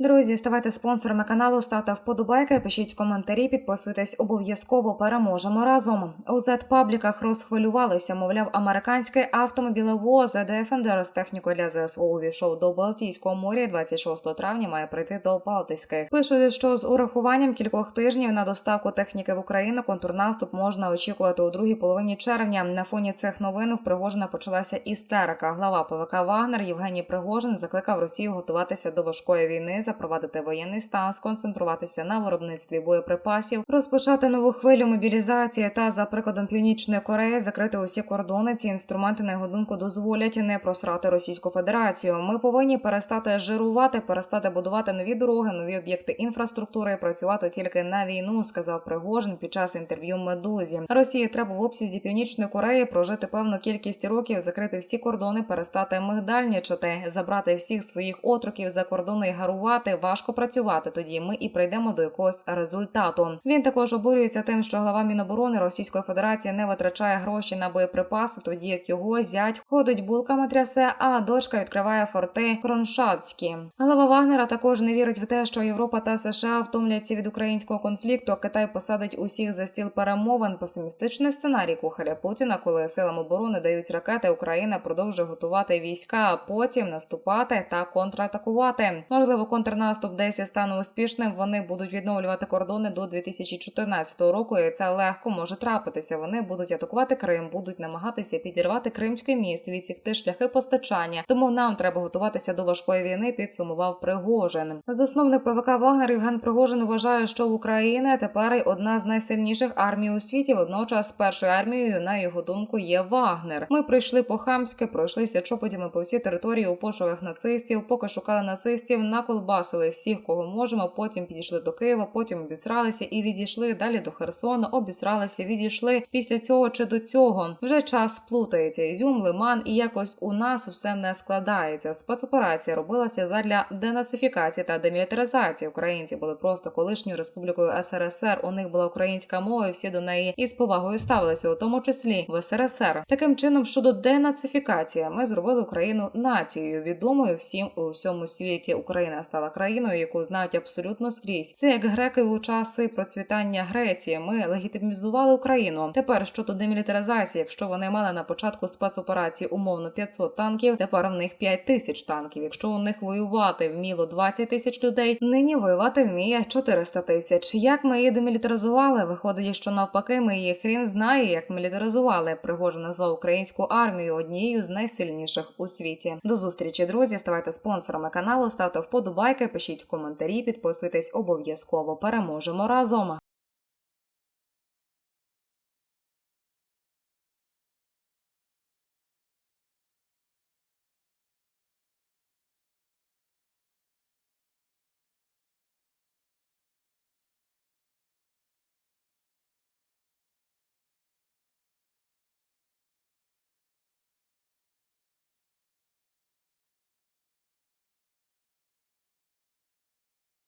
Друзі, ставайте спонсорами каналу, ставте вподобайки, пишіть коментарі, підписуйтесь обов'язково. Переможемо разом. У Z-пабліках розхвилювалися. Мовляв, американський автомобілевоз Defender з технікою для ЗСУ увійшов до Балтійського моря. і 26 травня має прийти до Балтійських. Пишуть, що з урахуванням кількох тижнів на доставку техніки в Україну контрнаступ можна очікувати у другій половині червня. На фоні цих новин в Пригожина почалася істерика. Глава ПВК Вагнер Євгеній Пригожин закликав Росію готуватися до важкої війни, запровадити воєнний стан, сконцентруватися на виробництві боєприпасів, розпочати нову хвилю мобілізації та за прикладом Північної Кореї закрити усі кордони. Ці інструменти на його думку дозволять не просрати Російську Федерацію. Ми повинні перестати жирувати, перестати будувати нові дороги, нові об'єкти інфраструктури, працювати тільки на війну, сказав Пригожин під час інтерв'ю Медузі. Росії треба в обсязі Північної Кореї прожити певну кількість років, закрити всі кордони, перестати мигдальничати, забрати всіх своїх отроків за кордони і гарувати. Важко працювати. Тоді ми і прийдемо до якогось результату. Він також обурюється тим, що глава Міноборони Російської Федерації не витрачає гроші на боєприпаси, тоді як його зять ходить булками трясе, а дочка відкриває форти Кроншацькі. Глава Вагнера також не вірить в те, що Європа та США втомляться від українського конфлікту. Китай посадить усіх за стіл перемовин. Песимістичний сценарій кухаря Путіна, коли силам оборони дають ракети, Україна продовжує готувати війська, а потім наступати та контратакувати. Можливо, контрнаступ десь і стане успішним. Вони будуть відновлювати кордони до 2014 року, і це легко може трапитися. Вони будуть атакувати Крим, будуть намагатися підірвати Кримський міст, відсікти шляхи постачання. Тому нам треба готуватися до важкої війни. Підсумував Пригожин. Засновник ПВК Вагнер Євген Пригожин вважає, що Україна тепер одна з найсильніших армій у світі. Водночас, першою армією, на його думку, є Вагнер. Ми прийшли по хамськи, пройшлися чопотями по всій території у пошуках нацистів. Поки шукали нацистів, наколбасили всіх, кого можемо. Потім підійшли до Києва, потім обісралися і відійшли далі до Херсона. Обісралися, відійшли після цього чи до цього. Вже час плутається. Ізюм, лиман, і якось у нас все не складається. Спецоперація робилася задля денацифікації та демілітаризації. Українці були просто колишньою республікою СРСР. У них була українська мова, і всі до неї із повагою ставилися, у тому числі в СРСР. Таким чином, щодо денацифікації, ми зробили Україну нацією, відомою всім у всьому світі. Україна стала країною, яку знають абсолютно скрізь. Це як греки у часи процвітання Греції. Ми легітимізували Україну. Тепер щодо демілітаризації, якщо вони мали на початку спецоперації умовно 500 танків, тепер в них 5 тисяч танків. Якщо у них воювати вміло 20 тисяч людей, нині воювати вміє 400 тисяч. Як ми її демілітаризували? Виходить, що навпаки, ми її хрін знає, як мілітаризували. Пригожин назвав українську армію однією з найсильніших у світі. До зустрічі, друзі. Ставайте спонсорами каналу, ставте вподобайки, пишіть коментарі, підписуйтесь обов'язково. Переможемо разом.